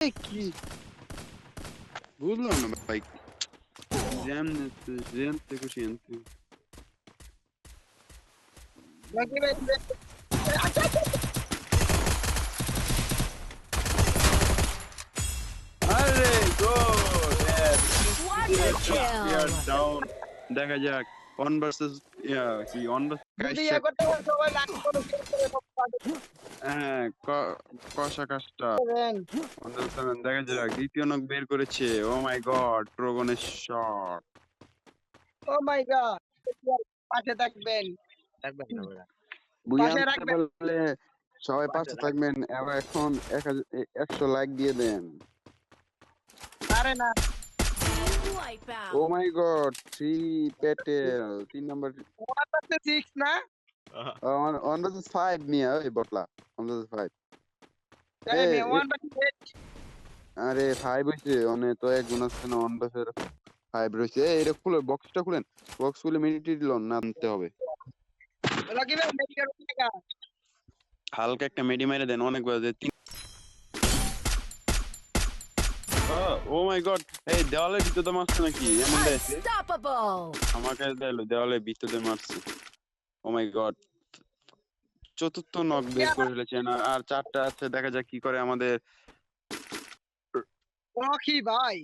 কি বুঝলাম না ভাই যেমন যেমতে খুশি এমতে রকি ভাই আচ্ছা আচ্ছা আরে গো Quadra kill. ডাউন দেখা যাক ওয়ান ভার্সেস ইয়া কি ওয়ান যদি ইয়ে করতে হয় সবাই লাইক করো শেয়ার করে সব কষা কাজটা পাবেন দেখা যাক। দ্বিতীয় নক বের করেছে। ও মাই গড প্রগনের শট ও মাই গড পাশে থাকবেন। থাকবেন না পাশে রাখবেন। সবাই পাশে থাকবেন। এবার এখন এক হাজার একশো লাইক দিয়ে দেন। আরে না। ও মাই গড থ্রি পেটেল তিন নাম্বার সিক্স না? এইট আরে ফাইভ হয়েছে অনেক তো এক গুণ আছে না ফাইভ রয়েছে। এই এটা খুলে বক্সটা খুলেন। বক্স খুলে মিনিটি দিল না আনতে হবে। হালকা একটা মেডি মেরে দেন অনেক বাজে। তিন ও মাই গড এই দেওয়ালের ভিতরে মারছে নাকি? এমন দেয়. আমাকে দিলো দেওয়ালের ভিতরে মারছে। ও মাই গড চতুর্থ নক বের করে ফেলেছেন আর- চারটা আছে দেখা যাক কি করে আমাদের রকি ভাই।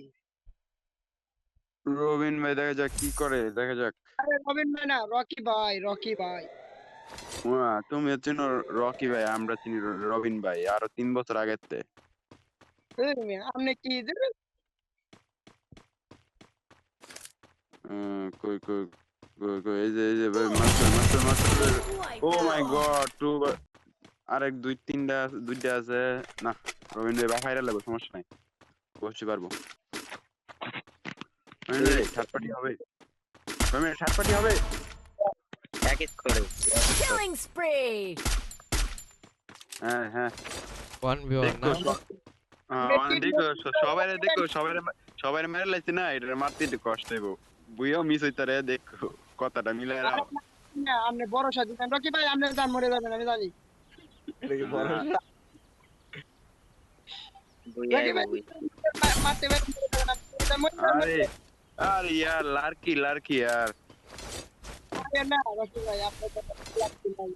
রবিন ভাই দেখা যাক কি করে দেখা যাক। আরে রবিন ভাই না রকি ভাই রকি ভাই। তুমি চিনো রকি ভাই আমরা চিনি রবিন ভাই আরও তিন বছর আগের তে আপনি কি কই কই কই কই এই যে এই যে ভাই master master master oh my god two আরেক দুই তিনটা দুইটা আছে। না রবিন ভাই বাফাইরা লাগবে সমস্যা নাই। বসতে পারব। থার্ড পার্টি হবে। থার্ড পার্টি করে Killing spree. হ্যাঁ হ্যাঁ। ওয়ান ভি ওয়ান দেখো না স- দেখো সবাই দেখো সবাই সবাই মেরে লাইছে না এটা মারতে একটু কষ্ট হইব। বুইও মিস হইতে রে দেখো। কথাটা মিলে রাও। না আপনি ভরসা দিবেন। রকি ভাই আপনি জান মরে যাবেন আমি জানি। আরে আরে ইয়ার লারকি লারকি ইয়ার। না রকি ভাই আপনার কথা লাগছে নাই।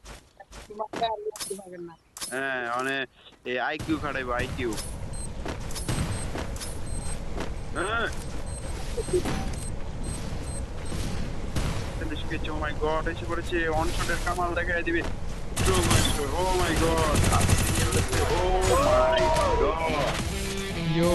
তোমাকে আর লাগতে পারবেন না। হ্যাঁ অনেক এই আইকিউ খাটাইবো আইকিউ হ্যাঁ। ও মাই গড এসে পড়েছে। অন শটের কামাল দেখায় দিবে। ও my god oh my god yo